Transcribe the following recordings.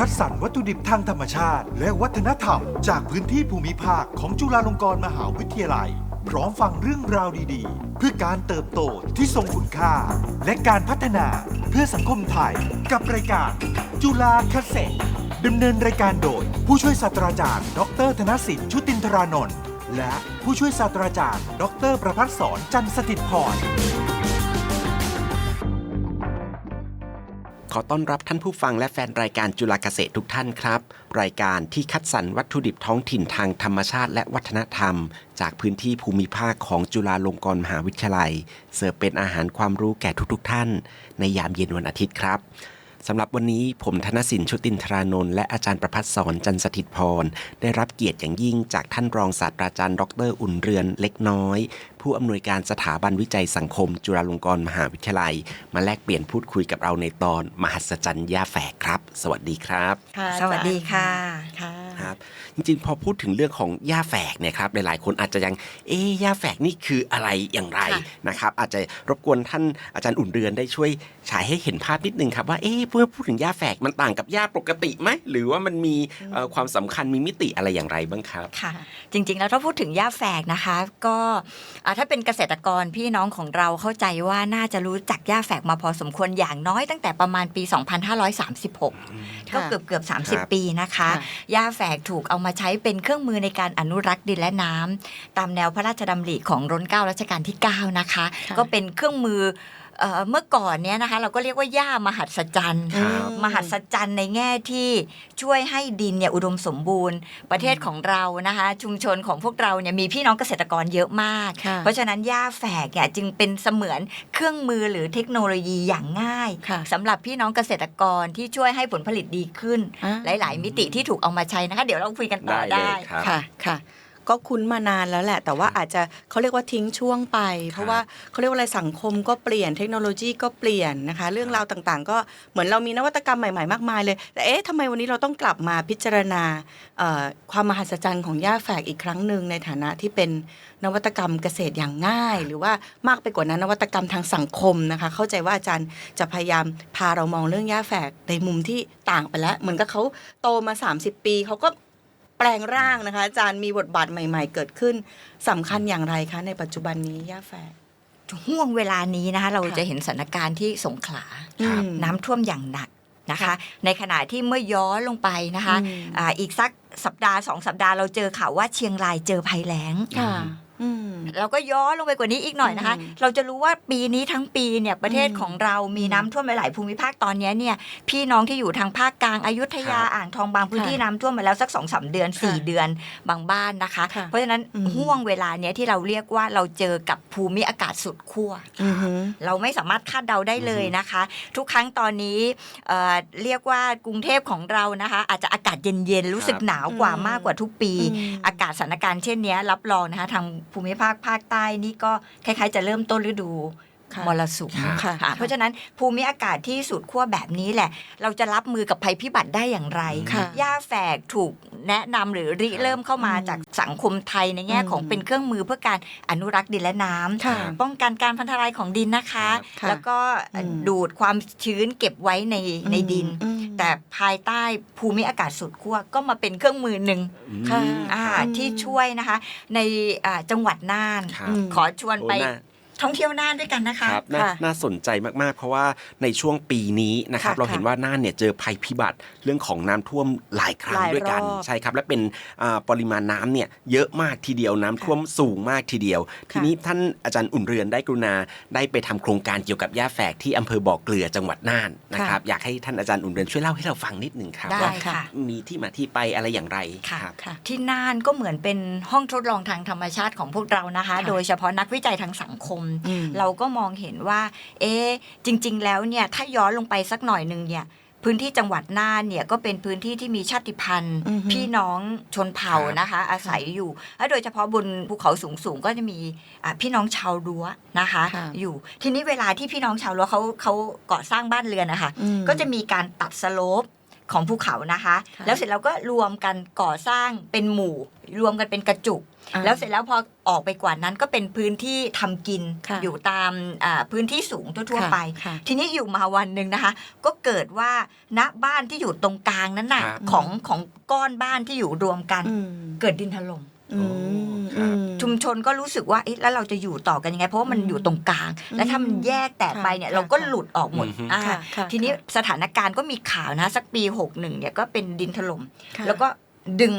คัดสรรวัตถุดิบทางธรรมชาติ และวัฒนธรรม จากพื้นที่ภูมิภาคของจุฬาลงกรณ์มหาวิทยาลัย พร้อมฟังเรื่องราวดีๆ เพื่อการเติบโตที่ทรงคุณค่า และการพัฒนาเพื่อสังคมไทย กับรายการจุฬาเกษตรดำเนินรายการโดย ผู้ช่วยศาสตราจารย์ ดรธนสิทธิ์ชุตินทรานนท์และผู้ช่วยศาสตราจารย์ ดรประพัฒสอนจันทร์สถิตพร ขอต้อนรับท่านผู้ฟังและแฟนรายการจุฬาเกษตรทุกท่านครับ รายการที่คัดสรรวัตถุดิบท้องถิ่นทางธรรมชาติและวัฒนธรรม จากพื้นที่ภูมิภาคของจุฬาลงกรณ์มหาวิทยาลัย เสิร์ฟเป็นอาหารความรู้แก่ทุกๆ ท่าน ในยามเย็นวันอาทิตย์ครับสำหรับวันนี้ผมธนสินชุตินทรานนท์และอาจารย์ประพัฒสอนจันสถิตพร ได้รับเกียรติอย่างยิ่งจากท่านรองศาสตราจารย์ ดร อุ่นเรือนเล็กน้อย ผู้อำนวยการสถาบันวิจัยสังคม จุฬาลงกรณ์มหาวิทยาลัย มาแลกเปลี่ยนพูดคุยกับเราในตอน มหัศจรรย์ย่าแฝกครับ สวัสดีครับค่ะสวัสดีค่ะค่ะครับจริงๆ พอพูดถึงเรื่องของย่าแฝกเนี่ยครับหลายๆ คนอาจจะยังเอ๊ะย่าแฝกนี่คืออะไรอย่างไรค่ะนะครับอาจจะรบกวนท่านอาจารย์อุ่นเรือนได้ช่วยฉายให้เห็นภาพนิดนึงครับว่าเอ๊ะเมื่อพูดถึงย่าแฝกมันต่างกับย่าปกติไหมหรือว่ามันมีเอ่อความสำคัญมีมิติอะไรอย่างไรบ้างครับค่ะ จริงๆ แล้วถ้าพูดถึงหญ้าแฝกนะคะ ก็อ่าถ้าเป็นเกษตรกรพี่น้องของเราเข้าใจว่าน่าจะรู้จักหญ้าแฝกมาพอสมควรอย่างน้อยตั้งแต่ประมาณปี 2536 ก็เกือบเกือบครับ30 ปีนะคะค่ะหญ้าแฝกถูกเอามาใช้เป็นเครื่องมือในการอนุรักษ์ดินและน้ำตามแนวพระราชดำริของรัชเก้ารัชกาลที่ 9 นะคะค่ะก็เป็นเครื่องมือ เอ่อเมื่อก่อนเนี้ยนะคะ เราก็เรียกว่าหญ้ามหัศจรรย์ครับมหัศจรรย์ในแง่ที่ช่วยให้ดินเนี่ยอุดมสมบูรณ์ ประเทศของเรานะคะ ชุมชนของพวกเราเนี่ยมีพี่น้องเกษตรกรเยอะมากค่ะเพราะฉะนั้นหญ้าแฝกเนี่ยจึงเป็นเสมือนเครื่องมือหรือเทคโนโลยีอย่างง่ายค่ะสำหรับพี่น้องเกษตรกรที่ช่วยให้ผลผลิตดีขึ้นอ่าหลาย ๆ มิติที่ถูกเอามาใช้นะคะ เดี๋ยวเราคุยกันต่อได้ได้เลยครับค่ะค่ะ ก็คุ้นมานานแล้วแหละ แต่ว่าอาจจะเขาเรียกว่าทิ้งช่วงไป เพราะว่าเขาเรียกว่าอะไรสังคมก็เปลี่ยนเทคโนโลยีก็เปลี่ยนนะคะ เรื่องราวต่างๆ ก็เหมือนเรามีนวัตกรรมใหม่ๆมากมายเลยแต่เอ๊ะทำไมวันนี้เราต้องกลับมาพิจารณาเอ่อความมหัศจรรย์ของย่าแฝกอีกครั้งหนึ่งในฐานะที่เป็นนวัตกรรมเกษตรอย่างง่าย หรือว่ามากไปกว่านั้นนวัตกรรมทางสังคมนะคะ เข้าใจว่าอาจารย์จะพยายามพาเรามองเรื่องย่าแฝกในมุมที่ต่างไปแล้ว เหมือนกับเขาโตมา 30 ปีเขาก็ แปลงร่างนะคะ อาจารย์มีบทบาทใหม่ ๆ เกิดขึ้นสำคัญอย่างไรคะในปัจจุบันนี้ย่าแฝกห่วงเวลานี้นะคะ เราค่ะจะเห็นสถานการณ์ที่สงขลาครับอืมน้ำท่วมอย่างหนักนะคะค่ะในขณะที่เมื่อย้อนลงไปนะคะอืมอ่าอีกสักสัปดาห์สองสัปดาห์เราเจอข่าวว่าเชียงรายเจอภัยแล้ง ค่ะ อืมเราก็ย้อนลงไปกว่านี้อีกหน่อยนะคะอืมเราจะรู้ว่าปีนี้ทั้งปีเนี่ยประเทศอืมของเรามีน้ำท่วมหลายๆภูมิภาคตอนนี้เนี่ย พี่น้องที่อยู่ทางภาคกลางอยุธยาครับอ่างทองบางพื้นที่ค่ะน้ำท่วมมาแล้วสักสองสามเดือนสี่ค่ะเดือนบางบ้านนะคะค่ะเพราะฉะนั้นอืมห่วงเวลาเนี้ยที่เราเรียกว่าเราเจอกับภูมิอากาศสุดขั้วอือหือเราไม่สามารถคาดเดาได้เลยนะคะ ทุกครั้งตอนนี้เอ่อเรียกว่ากรุงเทพของเรานะคะ อาจจะอากาศเย็นๆรู้สึกครับหนาวกว่าอืมมากกว่าทุกปีอืมอากาศสถานการณ์เช่นเนี้ยรับรองนะคะทางภูมิภาคภาคใต้นี่ก็คล้ายๆ จะเริ่มต้นฤดู มรสุมค่ะค่ะค่ะ เพราะฉะนั้นภูมิอากาศที่สุดขั้วแบบนี้แหละ เราจะรับมือกับภัยพิบัติได้อย่างไรค่ะย่าแฝกถูกแนะนำหรือริเริ่มเข้ามาอืมจากสังคมไทยในแง่ของอืมเป็นเครื่องมือเพื่อการอนุรักษ์ดินและน้ำค่ะป้องกันการพันธลายของดินนะคะค่ะแล้วก็อืมดูดความชื้นเก็บไว้ในในดินอืมแต่ภายใต้ภูมิอากาศสุดขั้วก็มาเป็นเครื่องมือหนึ่งค่ะอ่าอืมที่ช่วยนะคะ ในอ่าจังหวัดน่านครับอืมขอชวนโอ้ไปน่า ท่องเที่ยวน่านด้วยกันนะคะครับนาค่ะน่าสนใจมากๆ เพราะว่าในช่วงปีนี้นะครับค่ะเราเห็นว่าน่านเนี่ยเจอภัยพิบัติเรื่องของน้ำท่วมหลายครั้งหลายด้วยกันรอบใช่ครับ และเป็นอ่าปริมาณน้ำเนี่ยเยอะมากทีเดียวน้ำท่วมสูงมากทีเดียว ทีนี้ท่านอาจารย์อุ่นเรือนได้กรุณาได้ไปทำโครงการเกี่ยวกับย่าแฝกที่อำเภอบ่อเกลือจังหวัดน่านนะครับอยากให้ท่านอาจารย์อุ่นเรือนช่วยเล่าให้เราฟังนิดหนึ่งครับได้ว่าค่ะมีที่มาที่ไปอะไรอย่างไรค่ะรับค่ะที่น่านก็เหมือนเป็นห้องทดลองทางธรรมชาติของพวกเรานะคะค่ะโดยเฉพาะนักวิจัยทางสังคมอืมเราก็มองเห็นว่า เอ๊ะจริง ๆ แล้วเนี่ยถ้าย้อนลงไปสักหน่อยหนึ่งเนี่ยพื้นที่จังหวัดน่านเนี่ยก็เป็นพื้นที่ที่มีชาติพันธุ์อือฮึพี่น้องชนเผ่าครับนะคะ อาศัยอยู่และโดยเฉพาะบนภูเขาสูงๆก็จะมีอะพี่น้องชาวรั้วนะคะค่ะอยู่ทีนี้เวลาที่พี่น้องชาวรั้วเขาเขาก่อสร้างบ้านเรือนนะคะอืมก็จะมีการตัดสโลปของภูเขานะคะค่ะแล้วเสร็จแล้วก็รวมกันก่อสร้างเป็นหมู่ รวมกันเป็นกระจุกอ่าแล้วเสร็จแล้วพอออกไปกว่านั้นก็เป็นพื้นที่ทำกินค่ะอยู่ตามอ่าพื้นที่สูงทั่วๆไปค่ะทีนี้อยู่มาวันหนึ่งนะคะ ก็เกิดว่าณบ้านที่อยู่ตรงกลางนั้นน่ะครับของของก้อนบ้านที่อยู่รวมกันอืมเกิดดินถล่มอืมครับอืมชุมชนก็รู้สึกว่าเอ๊ะแล้วเราจะอยู่ต่อกันยังไง เพราะว่ามันอืมอยู่ตรงกลาง แล้วถ้ามันแยกแตกไปเนี่ยค่ะเราก็ค่ะหลุดออกหมดอือฮึอ่าค่ะค่ะทีนี้ค่ะสถานการณ์ก็มีข่าวนะ สักปี61เนี่ยก็เป็นดินถล่มค่ะแล้วก็ดึง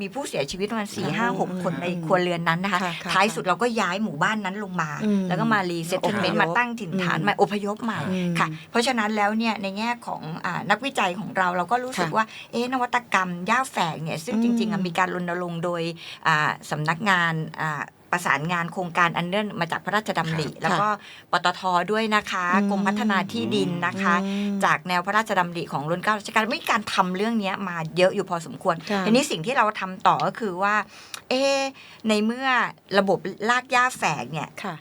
มีผู้เสียชีวิตประมาณสี่ห้าหกอืมคนในอืมครัวเรือนนั้นนะคะ ค่ะค่ะท้ายสุดเราก็ย้ายหมู่บ้านนั้นลงมา อืมแล้วก็มารีเซ็ตเมนต์อพยพมาตั้งถิ่นฐานอืมมาอพยพใหม่อืมค่ะ เพราะฉะนั้นแล้วเนี่ยในแง่ของอานักวิจัยของเราเราก็รู้สึกค่ะว่าเอ๊ะนวัตกรรมย่าแฝกเนี่ยซึ่งจริงๆอือะมมีการรณรงค์โดยอ่าสำนักงานอ่า ประสานงานโครงการอันเนื่องมาจากพระราชดำริค่ะแล้วก็ปตทด้วยนะคะอืมกรมพัฒนาที่ดินนะคะอืมจากแนวพระราชดำริของรุ่นเก้ารัชกาลมีการทำเรื่องเนี้ยมาเยอะอยู่พอสมควรค่ะทีนี้สิ่งที่เราทำต่อก็คือว่า เอ๊ะในเมื่อระบบลากหญ้าแฝกเนี่ยค่ะ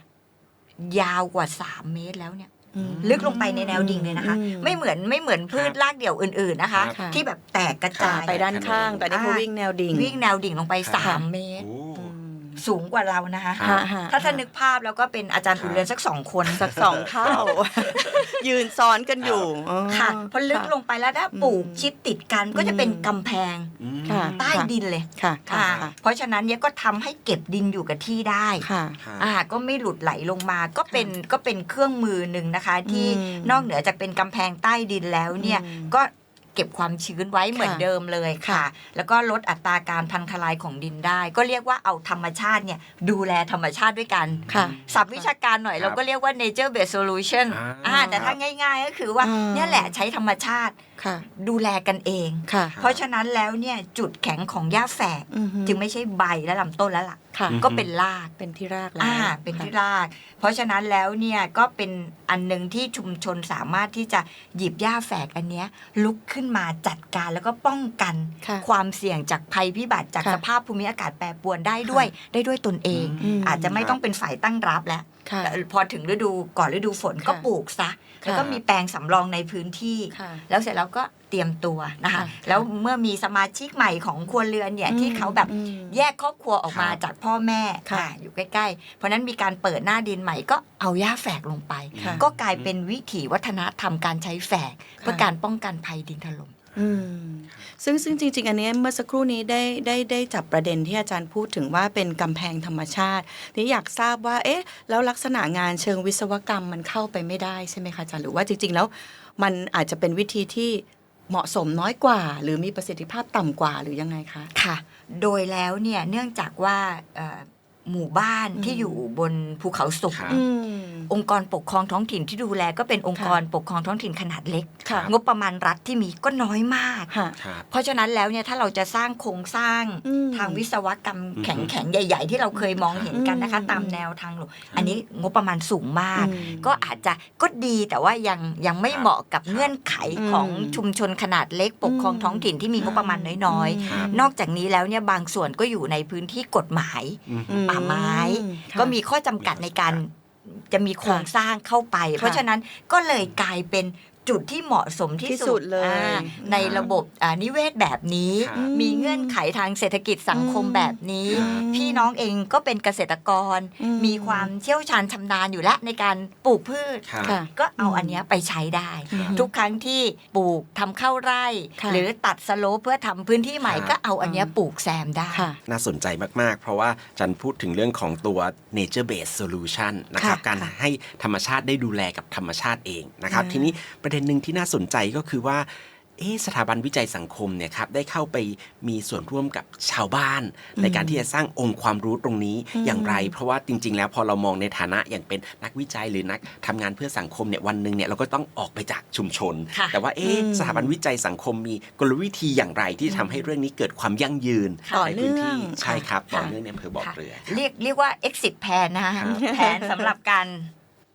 ยาวกว่า3เมตรแล้วเนี่ยอืมลึกลงไปในแนวดิ่งเลยนะคะอืมไม่เหมือนไม่เหมือนพืชรากเดี่ยวอื่นๆนะคะค่ะที่แบบแตกกระจายไปด้านข้าง แต่นี่เขาอ่าวิ่งแนวดิ่ง วิ่งแนวดิ่งลงไปค่ะ3เมตรโอ้อืม สูงกว่าเรานะคะครัฮะบฮะถ้าท่านนึกภาพแล้วก็เป็นอาจารย์อุ่นเรือนสักสองคนสักสองเท่า ยืนซ้อนกันอยู่อ๋อค่ะพอลึกลงไปแล้วถ้าปลูกชิดติดกันก็จะเป็นกำแพงอืมค่ะใต้ดินเลยค่ะค่ะอ่าค่ะ เพราะฉะนั้นเนี่ยก็ทำให้เก็บดินอยู่กับที่ได้ค่ะครับอ่าก็ไม่หลุดไหลลงมาก็เป็นก็เป็นเครื่องมือหนึ่งนะคะ ที่อืมนอกเหนือจากเป็นกำแพงใต้ดินแล้วเนี่ยอืมก็ เก็บความชื้นไว้เหมือนเดิมเลยค่ะค่ะ แล้วก็ลดอัตราการพังทลายของดินได้ ก็เรียกว่าเอาธรรมชาติเนี่ยดูแลธรรมชาติด้วยกันค่ะศัพท์วิชาการหน่อยครับเราก็เรียกว่า nature based solution อ่าอ่าแต่ถ้าง่าย ๆ ก็คือว่าอ่าเนี่ยแหละใช้ธรรมชาติ ค่ะ ดูแลกันเอง ค่ะ เพราะฉะนั้นแล้วเนี่ยจุดแข็งของหญ้าแฝกอือฮึจึงไม่ใช่ใบและลำต้นแล้วล่ะ ค่ะ อืมก็เป็นราก เป็นที่รากแล้วอ่าเป็นที่ราก เพราะฉะนั้นแล้วเนี่ยก็เป็นอันหนึ่งที่ชุมชนสามารถที่จะหยิบหญ้าแฝกอันเนี้ยลุกขึ้นมาจัดการแล้วก็ป้องกัน ค่ะ ความเสี่ยงจากภัยพิบัติจากค่ะสภาพภูมิอากาศแปรปรวนได้ด้วย ได้ด้วยตนเอง อืม อาจจะไม่ต้องเป็นฝ่ายตั้งรับแล้วค่ะ แต่พอถึงฤดูก่อนฤดูฝนก็ค่ะ ปลูกซะ แล้วก็ค่ะมีแปลงสำรองในพื้นที่ ค่ะ แล้วเสร็จแล้วก็เตรียมตัวนะคะ ค่ะ แล้วเมื่อมีสมาชิกใหม่ของครัวเรือนเนี่ยที่เขาแบบ อืม แยกครอบครัวออกมาครับจากพ่อแม่ค่ะอ่าอยู่ใกล้ ๆ เพราะฉะนั้นมีการเปิดหน้าดินใหม่ก็เอาหญ้าแฝกลงไป ค่ะก็กลายเป็นวิถีวัฒนธรรมการใช้แฝก เพื่อการป้องกันภัยดินถล่ม อืมซึ่งซึ่งจริง ๆ อันเนี้ยเมื่อสักครู่นี้ได้ได้ได้จับประเด็นที่อาจารย์พูดถึงว่าเป็นกำแพงธรรมชาติ นี่อยากทราบว่า เอ๊ะ แล้วลักษณะงานเชิงวิศวกรรมมันเข้าไปไม่ได้ใช่ไหมคะอาจารย์หรือว่าจริง ๆ แล้ว มันอาจจะเป็นวิธีที่เหมาะสมน้อยกว่า หรือมีประสิทธิภาพต่ำกว่าหรือยังไงคะ ค่ะ โดยแล้วเนี่ยเนื่องจากว่าเอ่อ หมู่บ้านอืมที่อยู่บนภูเขาสูงครับอืมองค์กรปกครองท้องถิ่นที่ดูแลก็เป็นองค์กรปกครองท้องถิ่นขนาดเล็กค่ะงบประมาณรัฐที่มีก็น้อยมากค่ะครับเพราะฉะนั้นแล้วเนี่ยถ้าเราจะสร้างโครงสร้างอืมทางวิศวกรรมอืมแข็งๆใหญ่ ๆ ที่เราเคยมองเห็นกันนะคะอืมตามแนวทางหลวงอันนี้งบประมาณสูงมากอืมก็อาจจะก็ดีแต่ว่ายังยังไม่ครับเหมาะกับเงื่อนไขอืมของชุมชนขนาดเล็กปกครองอืมท้องถิ่นที่มีงบประมาณน้อยครับๆนอกจากนี้แล้วเนี่ยบางส่วนก็อยู่ในพื้นที่กฎหมายอืมอืป่าไม้ค่ะก็มีข้อจำกัดในการจะมีโครงสร้างเข้าไป เพราะฉะนั้นก็เลยกลายเป็น จุดที่เหมาะสมที่ที่สุดเลยอ่าในระบบอ่านิเวศแบบนี้ครับมีเงื่อนไขทางเศรษฐกิจสังคมอืมแบบนี้อืมพี่น้องเองก็เป็นเกษตรกรอืมมีความเชี่ยวชาญชำนาญอยู่แล้วในการปลูกพืชครับค่ะก็เอาอันเนี้ยไปใช้ได้อืมทุกครั้งที่ปลูกทำข้าวไร่ค่ะหรือตัดสโลปเพื่อทำพื้นที่ใหม่ครับก็เอาอันเนี้ยปลูกแซมได้ค่ะน่าสนใจมาก ๆ เพราะว่าจันพูดถึงเรื่องของตัว nature based solution นะครับค่ะการค่ะให้ธรรมชาติได้ดูแลกับธรรมชาติเองนะครับอ่าทีนี้ประเด็นหนึ่งที่น่าสนใจก็คือว่าเอะสถาบันวิจัยสังคมเนี่ยครับได้เข้าไปมีส่วนร่วมกับชาวบ้าน ในการที่จะสร้างองค์ความรู้ตรงนี้อืมอย่างไร เพราะว่าจริง ๆ แล้วพอเรามองในฐานะอย่างเป็นนักวิจัยหรือนักทำงานเพื่อสังคมเนี่ยวันหนึ่งเนี่ยเราก็ต้องออกไปจากชุมชนค่ะแต่ว่าเอ๊ะอืมสถาบันวิจัยสังคมมีกลวิธีอย่างไรที่จะทำให้เรื่องนี้เกิดความยั่งยืนต่อในพื้นที่เนื่องใช่ครับค่ะต่อเนื่องในอำเภอบ่อค่ะเกลือเรียกเรียกว่า exit plan นะคะครับแผนสำหรับการ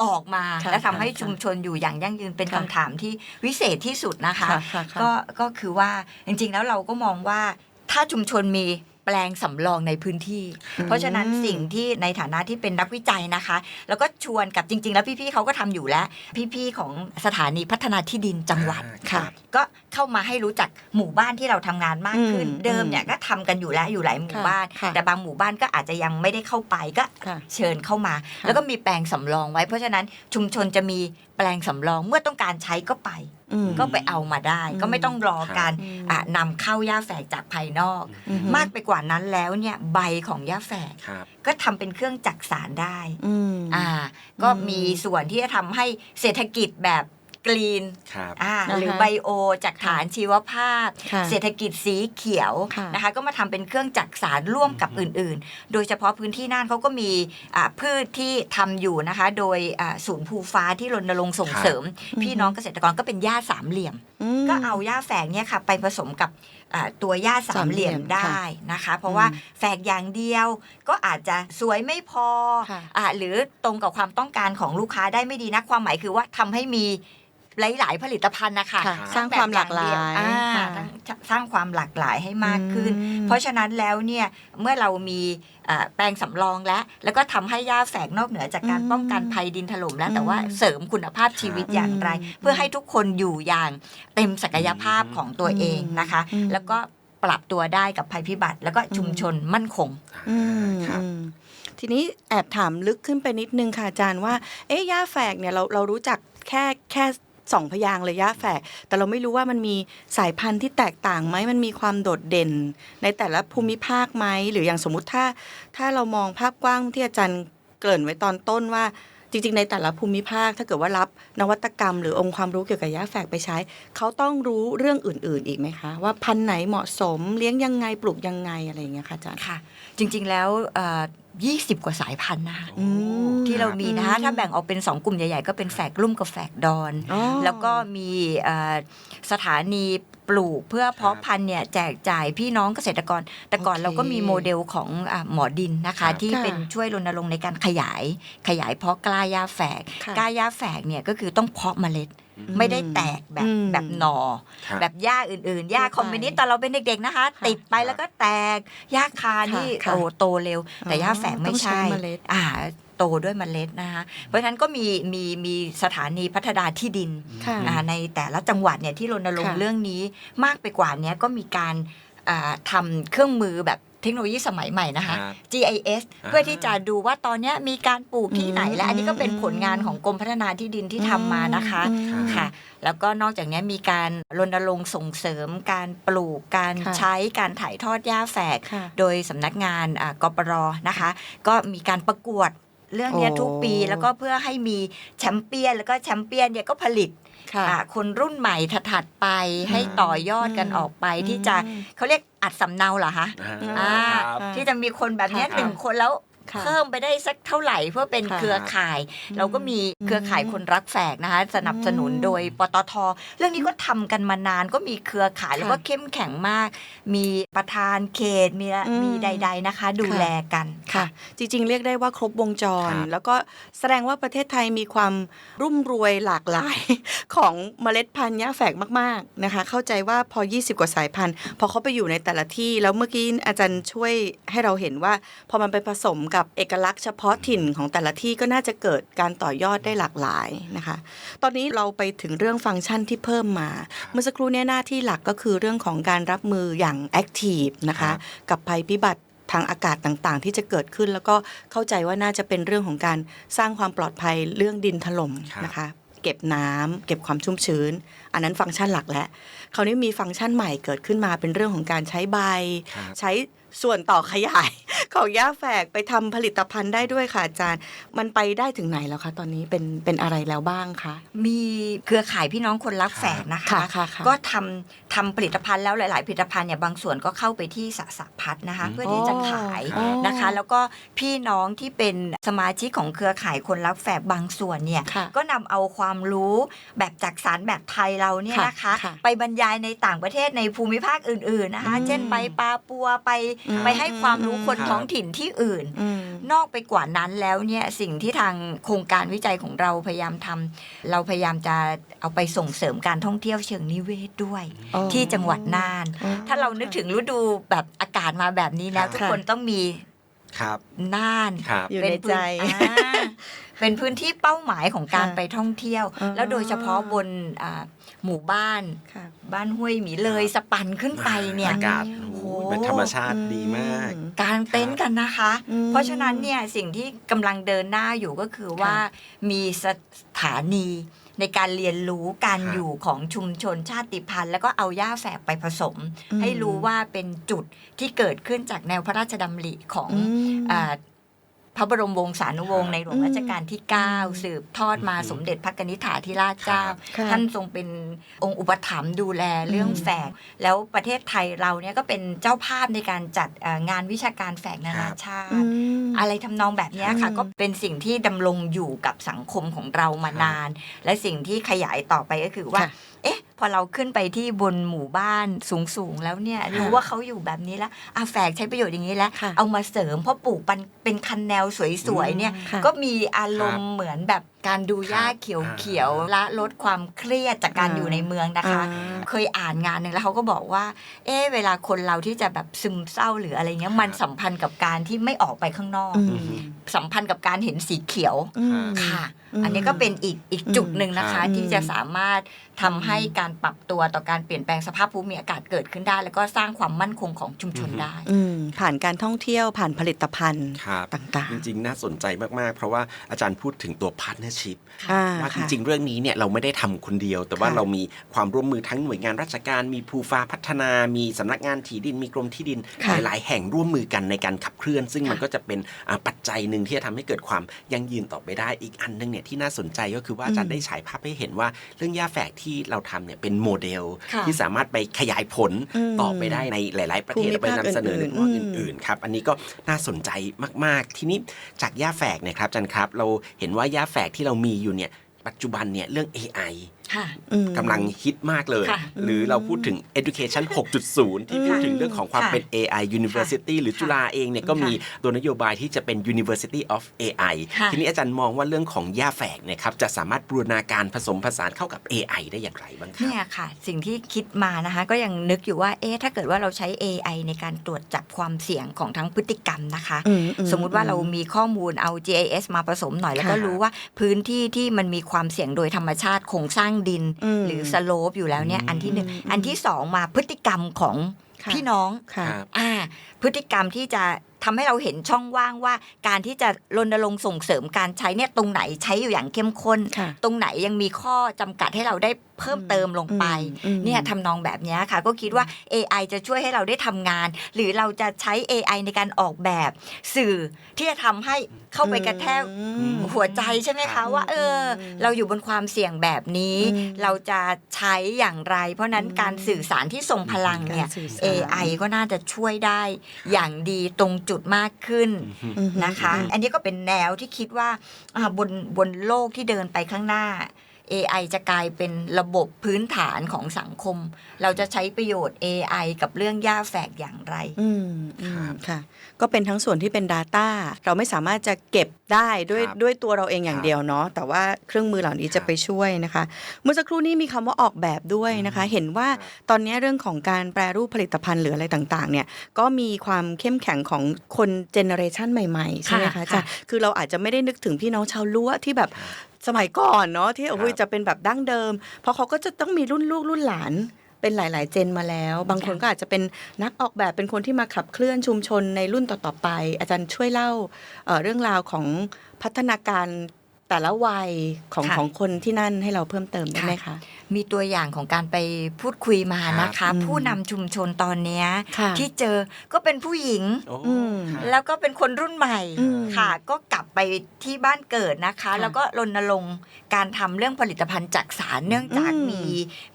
ออกมาค่ะและทำให้ค่ะชุมชนอยู่อย่างยั่งยืนเป็นค่ะคำถามที่วิเศษที่สุดนะคะค่ะค่ะค่ะก็ก็คือว่าจริงๆแล้วเราก็มองว่าถ้าชุมชนมี แปลงสำรองในพื้นที่ เพราะฉะนั้นสิ่งที่ในฐานะที่เป็นนักวิจัยนะคะ แล้วก็ชวนกับจริง ๆ แล้วพี่ๆเขาก็ทำอยู่แล้ว พี่ๆของสถานีพัฒนาที่ดินจังหวัดค่ะ ก็เข้ามาให้รู้จักหมู่บ้านที่เราทำงานมากขึ้นอืมเดิมเนี่ยก็ทำกันอยู่แล้วอยู่หลายหมู่ค่ะบ้านค่ะแต่บางหมู่บ้านก็อาจจะยังไม่ได้เข้าไปก็ค่ะเชิญเข้ามาค่ะแล้วก็มีแปลงสำรองไว้ เพราะฉะนั้นชุมชนจะมีแปลงสำรองเมื่อต้องการใช้ก็ไปอืมก็ไปเอามาได้อืมก็ไม่ต้องรอการอืมอะนำเข้าย่าแฝกจากภายนอกอืมากไปกว่านั้นแล้วเนี่ยใบของย่าแฝกครับก็ทำเป็นเครื่องจักสารได้อืมอ่าก็อืมมีส่วนที่จะทำให้เศรษฐกิจแบบ กรีนครับอ่าอ่าฮะหรือไบโอจากฐานชีวภาพค่ะเศรษฐกิจสีเขียวค่ะนะคะก็มาทำเป็นเครื่องจักสารร่วมกับอื่น ๆ โดยเฉพาะพื้นที่น่านเขาก็มีอ่าพืชที่ทำอยู่นะคะ โดยอ่าศูนย์ภูฟ้าที่รณรงค์ส่งเสริม พี่น้องเกษตรกรก็เป็นหญ้าสามเหลี่ยมมก็เอาหญ้าแฝกเนี่ยค่ะไปผสมกับอ่าตัวหญ้าสามเหลี่ยมสามเหลี่ยมได้นะคะ เพราะว่าแฝกอย่างเดียวก็อาจจะสวยไม่พอค่ะอ่าหรือตรงกับความต้องการของลูกค้าได้ไม่ดีนะ ความหมายคือว่าทำให้มี หลาย ๆ ผลิตภัณฑ์นะคะค่ะสร้างความหลากหลายอ่าค่ะทั้งสร้างความหลากหลายให้มากขึ้น อืม เพราะฉะนั้นแล้วเนี่ยเมื่อเรามีอ่าแปลงสำรองแล้ว แล้วก็ทำให้หญ้าแฝกนอกเหนือจากการอืมป้องกันภัยดินถล่มแล้วอืมแต่ว่าเสริมคุณภาพชีวิตอย่างไร อืมเพื่อให้ทุกคนอยู่อย่างเต็มศักยภาพของตัวเองนะคะ อืม แล้วก็ปรับตัวได้กับภัยพิบัติ แล้วก็ชุมชนมั่นคง อืมครับ อืมทีนี้แอบถามลึกขึ้นไปนิดนึงค่ะอาจารย์ว่า เอ๊ะย่าแฝกเนี่ยเราเรารู้จักแค่แค่ สองพยางค์เลยย่าแฝก แต่เราไม่รู้ว่ามันมีสายพันธุ์ที่แตกต่างไหมมันมีความโดดเด่น ในแต่ละภูมิภาคไหมหรืออย่างสมมติถ้า ถ้าเรามองภาพกว้างที่อาจารย์เกริ่นไว้ตอนต้นว่าจริงๆ ในแต่ละภูมิภาคถ้าเกิดว่ารับนวัตกรรมหรือองค์ความรู้เกี่ยวกับยาแฝกไปใช้ เขาต้องรู้เรื่องอื่น ๆ อีกไหมคะ ว่าพันธุ์ไหนเหมาะสมเลี้ยงยังไงปลูกยังไงอะไรอย่างเงี้ยค่ะอาจารย์ค่ะ จริงๆแล้ว 20 กว่าสายพันธุ์นะคะอืมที่เรามีนะคะอืมถ้าแบ่งออกเป็น 2 กลุ่มใหญ่ ๆ ก็เป็นแฝกลุ่มกับแฝกดอนอ๋อแล้วก็มีเอ่อสถานีปลูกเพื่อเพาะพันธุ์เนี่ยแจกจ่ายพี่น้องเกษตรกร แต่ก่อนโอเคเราก็มีโมเดลของอะหมอดินนะครัคะบที่ค่ะเป็นช่วยรณรงค์ในการขยาย ขยายเพาะกล้าหญ้าแฝกค่ะกล้าหญ้าแฝกเนี่ยก็คือต้องเพาะเมล็ด ไม่ได้แตกแบบอืมแบบหนอ ครับ แบบหญ้าอื่นๆหญ้าเข้าใจคอมมิวนิสต์ตอนเราเป็นเด็กๆนะคะค่ะติดไปแล้วก็แตกหญ้าคานี่ค่ะโอ้โตเร็ว แต่อ๋อหญ้าแฝกไม่ต้องใช้ใช่เมล็ด อ่าโตด้วยเมล็ดนะคะ เพราะฉะนั้นก็มีมีมีสถานีพัฒนาที่ดิน ค่ะ อ่าในแต่ละจังหวัดเนี่ยที่รณรงค์ค่ะเรื่องนี้มากไปกว่านี้ก็มีการอ่าทำเครื่องมือแบบ เทคโนโลยีสมัยใหม่นะคะครับ GIS อ่าเพื่อที่จะดูว่าตอนเนี้ยมีการปลูกที่ไหนอืมและอันนี้ก็เป็นผลงานของกรมพัฒนาที่ดินที่ทำมานะคะอืมค่ะ แล้วก็นอกจากนี้มีการรณรงค์ส่งเสริมการปลูกการค่ะใช้การถ่ายทอดหญ้าแฝกค่ะโดยสำนักงานอ่ากปรนะคะ ก็มีการประกวดเรื่องเนี้ยโอ้ทุกปีแล้วก็เพื่อให้มีแชมเปี้ยน แล้วก็แชมเปี้ยนเนี่ยก็ผลิต ค่ะอ่าคนรุ่นใหม่ถัดๆไปให้ต่อยอดกันออกไปที่จะอืมเขาเรียกอัดสำเนาเหรอคะ อ่า อ่า ครับ ที่จะมีคนแบบเนี้ยค่ะ หนึ่งคนแล้วค่ะ เพิ่มไปได้สักเท่าไหร่เพื่อเป็นค่ะเครือข่าย เราก็มีเครือข่ายคนรักแฝกนะคะ สนับสนุนอืมโดยปตท เรื่องนี้ก็ทำกันมานานก็มีเครือข่ายค่ะแล้วก็เข้มแข็งมาก มีประธานเขตมีอืมมีใด ๆนะคะ ดูแลกันค่ะ จริงๆ เรียกได้ว่าครบวงจรครับแล้วก็แสดงว่าประเทศไทยมีความรุ่มรวยหลากหลายของเมล็ดพันธุ์หญ้าแฝกมากๆนะคะ เข้าใจว่าพอ 20 กว่าสายพันธุ์ พอเขาไปอยู่ในแต่ละที่แล้วเมื่อกี้อาจารย์ช่วยให้เราเห็นว่า พอมันไปผสมกับเอกลักษณ์เฉพาะถิ่นของแต่ละที่ก็น่าจะเกิดการต่อยอดได้หลากหลายนะคะ ตอนนี้เราไปถึงเรื่องฟังก์ชันที่เพิ่มมา เมื่อสักครู่เนี้หน้าที่หลักก็คือเรื่องของการรับมืออย่างแอคทีฟนะคะครับกับภัยพิบัติทางอากาศต่างๆ ที่จะเกิดขึ้น แล้วก็เข้าใจว่าน่าจะเป็นเรื่องของการสร้างความปลอดภัยเรื่องดินถล่มครับนะคะ เก็บน้ำเก็บความชุ่มชื้น อันนั้นฟังก์ชันหลักแล้วคราวนี้มีฟังก์ชันใหม่เกิดขึ้นมาเป็นเรื่องของการใช้ใบครับใช้ ส่วนต่อขยาย ของหญ้าแฝกไปทำผลิตภัณฑ์ได้ด้วยค่ะอาจารย์ มันไปได้ถึงไหนแล้วคะตอนนี้เป็นเป็นอะไรแล้วบ้างคะมีเครือข่ายพี่น้องคนรักแฝกนะคะค่ะค่ะค่ะก็ทำทำผลิตภัณฑ์แล้วหลาย ๆ ผลิตภัณฑ์เนี่ยบางส่วนก็เข้าไปที่สสพัฒน์นะคะอืมเพื่อที่จะขายอ๋อนะคะ แล้วก็พี่น้องที่เป็นสมาชิกของเครือข่ายคนรักแฝกบางส่วนเนี่ยค่ะก็นำเอาความรู้แบบจากสารแบบไทยเราเนี่ยค่ะนะคะค่ะไปบรรยายในต่างประเทศในภูมิภาคอื่น ๆ นะคะอืมเช่นไปปาปัวไปอืมไปให้ความรู้คนครับท้องถิ่นที่อื่นอืมนอกไปกว่านั้นแล้วเนี่ยสิ่งที่ทางโครงการวิจัยของเราพยายามทำเราพยายามจะเอาไปส่งเสริมการท่องเที่ยวเชิงนิเวศด้วยอ๋อที่จังหวัดน่านอ๋อถ้าเรานึกถึงฤดูแบบอากาศมาแบบนี้แล้วค่ะทุกคนต้องมี ครับน่านครับอยู่เป็ในพื้ใจอ่าเป็นพื้นที่เป้าหมายของการค่ะไปท่องเที่ยวอ๋อแล้วโดยเฉพาะบนอ่าหมู่บ้านค่ะบ้านห้วยหมีเลยสปันขึ้นไปเนี่ยอากาศโอ้โอ้โหโหเป็นธรรมชาติดีมากอืมกางเต็นท์กันนะคะอืมเพราะฉะนั้นเนี่ยสิ่งที่กำลังเดินหน้าอยู่ก็คือว่ามีสถานี ในการเรียนรู้การครับอยู่ของชุมชนชาติพันธุ์ แล้วก็เอาย่าแฝกไปผสมอืมให้รู้ว่าเป็นจุดที่เกิดขึ้นจากแนวพระราชดำริของอืมอ่า พระบรมวงศานุวงศ์ครับในหลวงรัชกาลที่ 9 สืบทอดมาอืมสมเด็จพระกนิษฐาธิราชเจ้าครับท่านทรงเป็นองค์อุปถัมภ์ดูแลเรื่องแฝก แล้วประเทศไทยเราเนี่ยก็เป็นเจ้าภาพในการจัดเอ่องานวิชาการแฝกนานาชาอืติมอะไรทำนองแบบเนี้ยค่ะอืมก็เป็นสิ่งที่ดำรงอยู่กับสังคมของเรามานาน และสิ่งที่ขยายต่อไปก็คือว่าค่ะเอ๊ะ พอเราขึ้นไปที่บนหมู่บ้านสูงๆแล้วเนี่ยรู้ว่าเขาอยู่แบบนี้แล้วอาแฝกใช้ประโยชน์อย่างนี้แล้วค่ะเอามาเสริมเพราะปลูกเป็นเป็นคันแนวสวยๆเนี่ยค่ะก็มีอารมณ์เหมือนแบบ การดูหญ้าครับเขียวๆละลดความเครียดจากการอ่าอยู่ในเมืองนะคะอ่าเคยอ่านงานหนึ่งแล้วเขาก็บอกว่า เอ๊ะเวลาคนเราที่จะแบบซึมเศร้าหรืออะไรเงี้ยมันสัมพันธ์กับการที่ไม่ออกไปข้างนอกอืมสัมพันธ์กับการเห็นสีเขียวอืมค่ะอืมอันนี้ก็เป็นอีกอีกจุดหนึ่งนะคะอืมที่จะสามารถทำให้การปรับตัวต่อการเปลี่ยนแปลงสภาพภูมิอากาศเกิดขึ้นได้ แล้วก็สร้างความมั่นคงของชุมชนได้อืมผ่านการท่องเที่ยวผ่านผลิตภัณฑ์ครับต่างจริงๆ น่าสนใจมากๆ เพราะว่าอาจารย์พูดถึงตัว partnership ๆอ่าว่าจค่ะริงๆ เรื่องนี้เนี่ยเราไม่ได้ทำคนเดียว แต่ว่าค่ะเรามีความร่วมมือทั้งหน่วยงานราชการ มีภูฟ้าพัฒนา มีสำนักงานที่ดิน มีกรมที่ดินค่ะหลายๆ แห่งร่วมมือกันในการขับเคลื่อน ซึ่งมันค่ะก็จะเป็นอ่าปัจจัยหนึ่งที่จะทำให้เกิดความยั่งยืนต่อไปได้ อีกอันหนึงเนี่ยที่น่าสนใจก็คือว่าอาจารย์ได้ฉายภาพให้เห็นว่าเรื่องย่าแฝกที่เราทำเนี่ยเป็นโมเดลค่ะที่สามารถไปขยายผลอืมต่อไปได้ในหลาย ๆ ประเทศภูมิและไปภาคนำเสนอในอื่นๆภูมิภาคอืมอื่น ๆ ครับ อันนี้ก็น่าสนใจมาก ๆ ทีนี้จากย่าแฝกเนะครับอาจันครับ เราเห็นว่าย่าแฝกที่เรามีอยู่เนี่ยปัจจุบันเนี่ยเรื่อง AI ค่ะอืมกำลังฮิตมากเลย ค่ะหรือเราพูดถึง education 6.0 ที่พูดถึงเรื่องของความค่ะเป็น AI university หรือจุฬาเองเนี่ยก็มีตัวนโยบายที่จะเป็น university of AI ค่ะทีนี้อาจารย์มองว่าเรื่องของย่าแฝกเนี่ยครับจะสามารถบูรณาการผสมผสานเข้ากับ AI ได้อย่างไรบ้างครัเนี่บ ยค่ะ สิ่งที่คิดมานะคะ ก็ยังนึกอยู่ว่าเอ๊ะถ้าเกิดว่าเราใช้ AI ในการตรวจจับความเสี่ยงของทั้งพฤติกรรมนะคะอืสมมุติว่าเรามีข้อมูลเอา GIS มาผสมหน่อยแล้วก็ค่ะ รู้ว่าพื้นที่ที่มันมีความเสี่ยงโดยธรรมชาติโครงสร้างดินอืมหรือสโลปอยู่แล้วเนี่ยอันที่หนึ่งอืมอันที่สองมาพฤติกรรมของค่ะพี่น้องค่ะครับอ่า พฤติกรรมที่จะทำให้เราเห็นช่องว่างว่า การที่จะรณรงค์ส่งเสริมการใช้เนี่ยตรงไหนใช้อยู่อย่างเข้มข้นค่ะตรงไหนยังมีข้อจำกัดให้เราได้เพิ่มเติมลงไปอืมเนี่ยทำนองแบบเนี้ยค่ะ ก็คิดว่า AI จะช่วยให้เราได้ทำงาน หรือเราจะใช้ AI ในการออกแบบ สื่อที่จะทำให้เข้าไปกระแทกอืมหัวใจใช่ไหมครัคะบว่า เออ เราอยู่บนความเสี่ยงแบบนี้อืมเราจะใช้อย่างไร เพราะฉะนั้นอืมการสื่อสารที่ทรงพลังเนี่ยการสื่อสาร AI ก็น่าจะช่วยได้อย่างดีตรงจุดมากขึ้นอืมนะคะ อันนี้ก็เป็นแนวที่คิดว่าอ่าบนบนโลกที่เดินไปข้างหน้า AI จะกลายเป็นระบบพื้นฐานของสังคม เราจะใช้ประโยชน์ AI กับเรื่องย่าแฝกอย่างไร อืมอืครัมบค่ะ ก็เป็นทั้งส่วนที่เป็น Data เราไม่สามารถจะเก็บได้ด้วยครับด้วยตัวเราเองอย่างครับเดียวเนาะแต่ว่าเครื่องมือเหล่านี้ครัจะบไปช่วยนะคะ เมื่อสักครู่นี้มีคำว่าออกแบบด้วยนะคะ เห็นว่าตอนนี้เรื่องของการแปรรูปผลิตภัณฑ์หรืออะไรต่างๆ เนี่ยก็มีความเข้มแข็งของคนเจเนอเรชันใหม่ๆใช่ไหมคะค่ะอาจารย์คือเราอาจจะไม่ได้นึกถึงพี่น้องชาวล้วที่แบบ สมัยก่อนเนาะที่โอ้ยครับจะเป็นแบบดั้งเดิม เพราะเขาก็จะต้องมีรุ่นลูกรุ่นหลานเป็นหลาย ๆ เจนมาแล้ว บางคนก็อาจจะเป็นนักออกแบบเป็นคนที่มาขับเคลื่อนชุมชนในรุ่นต่อ ๆ ไป อาจารย์ช่วยเล่าเอ่อเรื่องราวของพัฒนาการแต่ละวัยของค่ะของคนที่นั่นให้เราเพิ่มเติมได้ไหมคะมีตัวอย่างของการไปพูดคุยมานะครัคะบอืมผู้นำชุมชนตอนเนี้ยค่ะที่เจอก็เป็นผู้หญิงโอ้อืมครับแล้วก็เป็นคนรุ่นใหม่อืมค่ะ ก็กลับไปที่บ้านเกิดนะคะค่ะแล้วก็รณรงค์การทำเรื่องผลิตภัณฑ์จากสารเนื่องจากอืมมี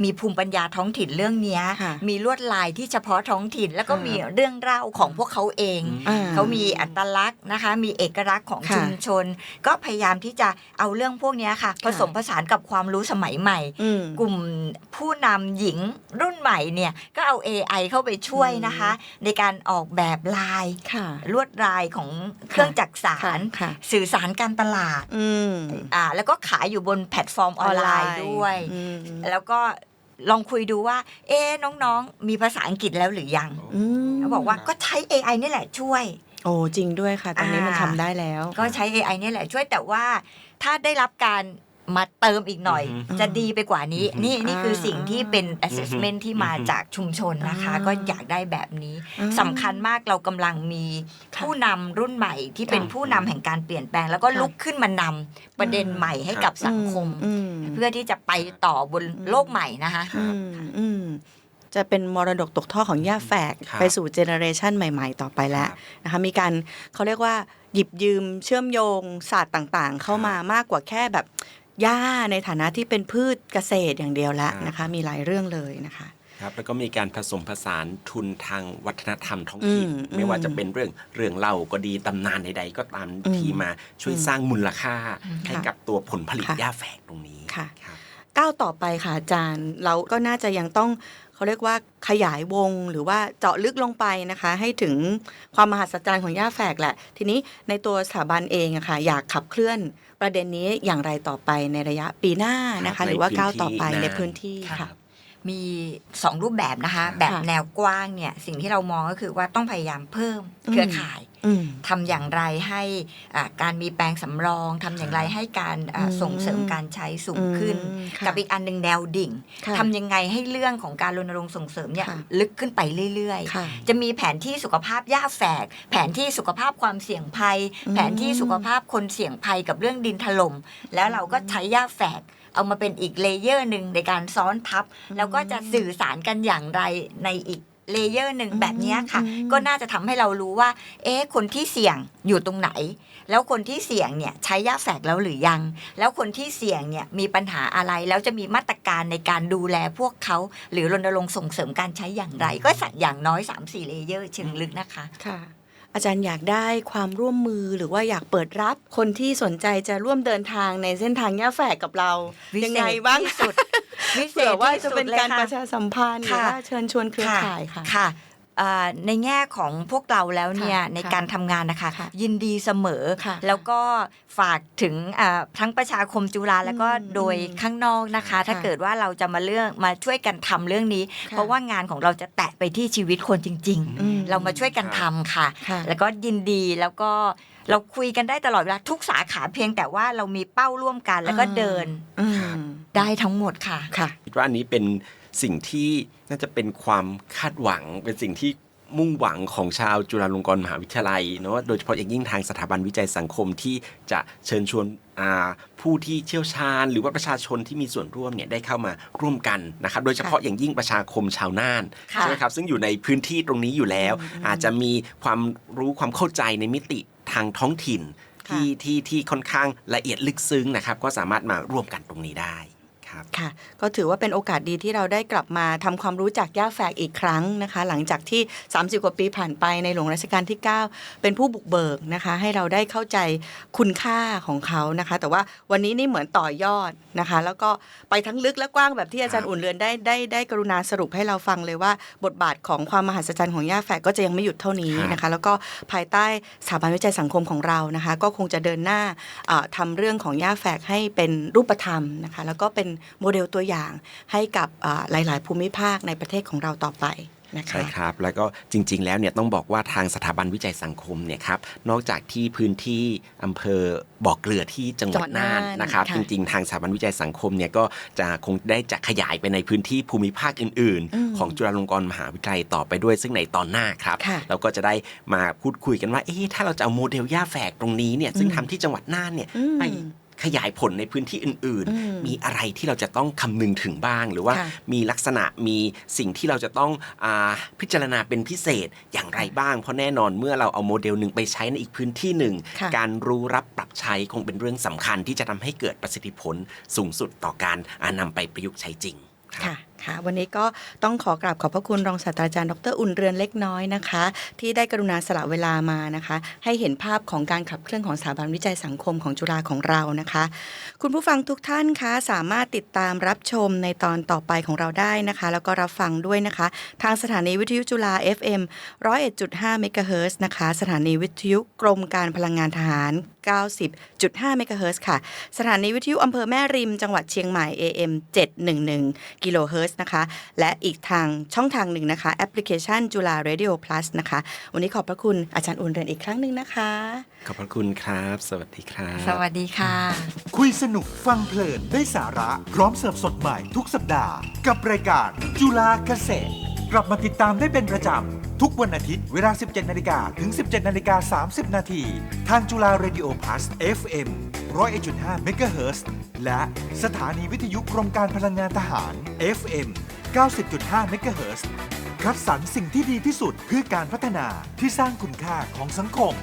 มีภูมิปัญญาท้องถิ่นเรื่องเนี้ยค่ะมีลวดลายที่เฉพาะท้องถิ่น แล้วก็ค่ะมีเรื่องเล่าของพวกเขาเองอ่เขามีอัตลักษณ์นะคะ มีเอกลักษณ์ของค่ะชุมชน ก็พยายามที่จะเอาเรื่องพวกเนี้ยค่ะ ผสมผสานกับความรู้สมัยใหม่อืมกลุ่มผู้นำหญิงรุ่นใหม่เนี่ยก็เอา AI เข้าไปช่วยนะคะ ในการออกแบบลายค่ะลวดลายของเครื่องจักสาค่ะรค่ะสื่อสารการตลาดอืมอ่าแล้วก็ขายอยู่บนแพลตฟอร์มออนไลน์ด้วยอืมแล้วก็ลองคุยดูว่า เอ๊ะน้องๆ มีภาษาอังกฤษแล้วหรือยังอืมเขาบอกว่าก็ใช้ AI นี่แหละช่วย โอ้จริงด้วยค่ะ ตอนนี้มันอ่าทำได้แล้ว ก็ใช้ AI เนี่ยแหละช่วยแต่ว่าถ้าได้รับการ มาเติมอีกหน่อยอือฮึจะดีไปกว่านี้อือฮึนี่นี่คือสิ่งที่เป็นอือฮึ assessment ที่มาอือฮึจากชุมชนนะคะอ่าก็อยากได้แบบนี้อืมสำคัญมากเรากำลังมีค่ะผู้นำรุ่นใหม่ที่เป็นค่ะผู้นำแห่งการเปลี่ยนแปลง แล้วก็ค่ะลุกขึ้นมานำประเด็นใหม่ให้กับสังคมอืมเพื่อที่จะไปต่อบนโลกใหม่นะคะอืมอืมจะเป็นมรดกตกทอดของย่าแฝกครับไปสู่เจเนอเรชันใหม่ ๆ ต่อไปแล้วครับนะคะมีการเขาเรียกว่าหยิบยืมเชื่อมโยงศาสตร์ต่างๆ เข้ามามากกว่าแค่แบบ หญ้าในฐานะที่เป็นพืชเกษตรอย่างเดียวแล้วนะคะ มีหลายเรื่องเลยนะคะครับแล้วก็มีการผสมผสานทุนทางวัฒนธรรมท้องถิ่นอืมไม่ว่าอืมจะเป็นเรื่องเรื่องเล่าก็ดีตำนานใดๆก็ตามอืมที่มาช่วยสร้างมูลค่าให้ค่ะกับตัวผลผลิตค่ะหญ้าแฝกตรงนี้ค่ะครับก้าวต่อไปค่ะอาจารย์เราก็น่าจะยังต้องเขาเรียกว่าขยายวงหรือว่าเจาะลึกลงไปนะคะ ให้ถึงความมหัศจรรย์ของย่าแฝกแหละ ทีนี้ในตัวสถาบันเองอะค่ะอยากขับเคลื่อน ประเด็นนี้อย่างไรต่อไปในระยะปีหน้านะครัคะบหรือว่าในก้าวต่อไปพื้นที่ในพื้นที่ครัค่ะบมีสองรูปแบบนะคะค่ะแบบแนวกว้างเนี่ย สิ่งที่เรามองก็คือว่าต้องพยายามเพิ่มเครือข่ายอืม ทำอย่างไรให้อ่าการมีแปลงสำรองทำอย่างไรให้การอ่าอืมส่งเสริมการใช้สูงขึ้นอืมค่ะกับอีกอันหนึ่งแนวดิ่งค่ะทำยังไงให้เรื่องของการรณรงค์ส่งเสริมเนี่ยค่ะลึกขึ้นไปเรื่อยค่ะๆจะมีแผนที่สุขภาพหญ้าแฝก แผนที่สุขภาพความเสี่ยงภัยอืมแผนที่สุขภาพคนเสี่ยงภัยกับเรื่องดินถล่มแล้วเราก็ใช้หญ้าแฝกเอามาเป็นอีกเลเยอร์หนึ่งในการซ้อนทับ แล้วก็จะสื่อสารกันอย่างไรในอีก เลเยอร์หนึ่งอืมแบบเนี้ยค่ะอืมก็น่าจะทำให้เรารู้ว่า เอ๊ะคนที่เสี่ยงอยู่ตรงไหน แล้วคนที่เสี่ยงเนี่ยใช้ยาแฝกแล้วหรือยัง แล้วคนที่เสี่ยงเนี่ยมีปัญหาอะไรแล้วจะมีมาตรการในการดูแลพวกเขา หรือรณรงค์ส่งเสริมการใช้อย่างไร ก็สักอย่างน้อย 3-4เลเยอร์เชิงลึกนะคะค่ะ อาจารย์อยากได้ความร่วมมือหรือว่าอยากเปิดรับ คนที่สนใจจะร่วมเดินทางในเส้นทางย่าแฝกกับเราวิเศษยังไงบ้างที่สุดวิเศษเผื่อว่าที่จะสุดเป็นเลยการค่ะประชาสัมพันธ์หรือค่ะว่าเชิญชวนเครือข่ายค่ะค่ะอ่า ในแง่ของพวกเราแล้วเนี่ยค่ะในการทำงานนะคะค่ะยินดีเสมอค่ะแล้วก็ฝากถึงอ่าทั้งประชาคมจุฬาแล้วก็อืมโดยข้างนอกนะคะค่ะถ้าเกิดว่าเราจะมาเรื่องมาช่วยกันทำเรื่องนี้ค่ะเพราะว่างานของเราจะแตะไปที่ชีวิตคนจริงอืมๆเรามาช่วยกันทำค่ะค่ะ แล้วก็ยินดีแล้วก็เราคุยกันได้ตลอดเวลาทุกสาขาเพียงแต่ว่าเรามีเป้าร่วมกันแล้วก็เดินอืมได้ทั้งหมดค่ะค่ะคิดว่าอันนี้เป็น สิ่งที่น่าจะเป็นความคาดหวังเป็นสิ่งที่มุ่งหวังของชาวจุฬาลงกรณ์มหาวิทยาลัยเนาะโดยเฉพาะอย่างยิ่งทางสถาบันวิจัยสังคมที่จะเชิญชวนอ่าผู้ที่เชี่ยวชาญ หรือว่าประชาชนที่มีส่วนร่วมเนี่ยได้เข้ามาร่วมกันนะครับ โดยเฉพาะอย่างยิ่งประชาคมชาวน่านค่ะใช่ไหมครับซึ่งอยู่ในพื้นที่ตรงนี้อยู่แล้ว อาจจะมีความรู้ความเข้าใจในมิติทางท้องถิ่นค่ะที่ที่ที่ค่อนข้างละเอียดลึกซึ้งนะครับ ก็สามารถมาร่วมกันตรงนี้ได้ ครับ ค่ะ ก็ถือว่าเป็นโอกาสดีที่เราได้กลับมาทำความรู้จักย่าแฝกอีกครั้งนะคะ หลังจากที่ 30 กว่าปีผ่านไปในหลวงรัชกาลที่ 9 เป็นผู้บุกเบิกนะคะ ให้เราได้เข้าใจคุณค่าของเขานะคะ แต่ว่าวันนี้นี่เหมือนต่อยอดนะคะ แล้วก็ไปทั้งลึกและกว้างแบบที่อาจารย์อุ่นเรือนได้ได้ได้กรุณาสรุปให้เราฟังเลยว่า บทบาทของความมหัศจรรย์ของย่าแฝกก็จะยังไม่หยุดเท่านี้นะคะ แล้วก็ภายใต้สถาบันวิจัยสังคมของเรานะคะ ก็คงจะเดินหน้าเอ่อทำเรื่องของย่าแฝกให้เป็นรูปธรรมนะคะ แล้วก็เป็นโมเดลตัวอย่างให้กับเอ่อหลาย ๆ ภูมิภาคในประเทศของเราต่อไปนะคะใช่ครับ แล้วก็จริง ๆ แล้วเนี่ยต้องบอกว่าทางสถาบันวิจัยสังคมเนี่ยครับนอกจากที่พื้นที่อำเภอบ่อเกลือที่จังหวัดน่านนะครับจังหวัดน่านค่ะจริง ๆ ทางสถาบันวิจัยสังคมเนี่ยก็จะคงได้จะขยายไปในพื้นที่ภูมิภาคอื่นอืมๆของจุฬาลงกรณ์มหาวิทยาลัยต่อไปด้วย ซึ่งในตอนหน้าครับค่ะเราก็จะได้มาพูดคุยกันว่าเอ๊ะถ้าเราจะเอาโมเดลย่าแฝกตรงนี้เนี่ยซึ่งอืมทำที่จังหวัดน่านเนี่ยอืมไป ขยายผลในพื้นที่อื่นอืมๆมีอะไรที่เราจะต้องคำนึงถึงบ้าง หรือว่าค่ะมีลักษณะมีสิ่งที่เราจะต้องอาพิจารณาเป็นพิเศษอย่างไรบ้าง เพราะแน่นอนเมื่อเราเอาโมเดลหนึ่งไปใช้ในอีกพื้นที่หนึ่งค่ะการรู้รับปรับใช้คงเป็นเรื่องสำคัญที่จะทำให้เกิดประสิทธิผลสูงสุดต่อการอ่านำไปประยุกต์ใช้จริงครับค่ะ ค่ะวันนี้ก็ต้องขอกราบขอบพระคุณรองศาสตราจารย์ดรอุ่นเรือนเล็กน้อยนะคะ ที่ได้กรุณาสละเวลามานะคะ ให้เห็นภาพของการขับเคลื่อนของสถาบันวิจัยสังคมของจุฬาของเรานะคะ คุณผู้ฟังทุกท่านคะสามารถติดตามรับชมในตอนต่อไปของเราได้นะคะ แล้วก็รับฟังด้วยนะคะ ทางสถานีวิทยุจุฬา FM 101.5เมกะเฮิรตซ์นะคะ สถานีวิทยุกรมการพลังงานทหาร 90.5เมกะเฮิรตซ์ค่ะ สถานีวิทยุอำเภอแม่ริม จังหวัดเชียงใหม่ AM 711กิโลเฮิร์ตซ์นะคะ และอีกทางช่องทางหนึ่งนะคะแอปพลิเคชันจุฬา Radio Plus นะคะ วันนี้ขอบพระคุณอาจารย์อุ่นเรือนอีกครั้งหนึ่งนะคะ ขอบพระคุณครับ สวัสดีครับ สวัสดีค่ะ คุยสนุกฟังเพลินได้สาระพร้อมเสิร์ฟสดใหม่ทุกสัปดาห์ กับรายการจุฬาเกษตร กลับมาติดตามได้เป็นประจำ ทุกวันอาทิตย์เวลา 17 นาฬิกาถึง 17 นาฬิกา 30 นาทีทางจุฬา Radio Plus FM 101.5เมกะเฮิรตซ์และสถานีวิทยุกรมการพลังงานทหาร FM 90.5เมกะเฮิรตซ์คัดสรรสิ่งที่ดีที่สุดเพื่อการพัฒนาที่สร้างคุณค่าของสังคม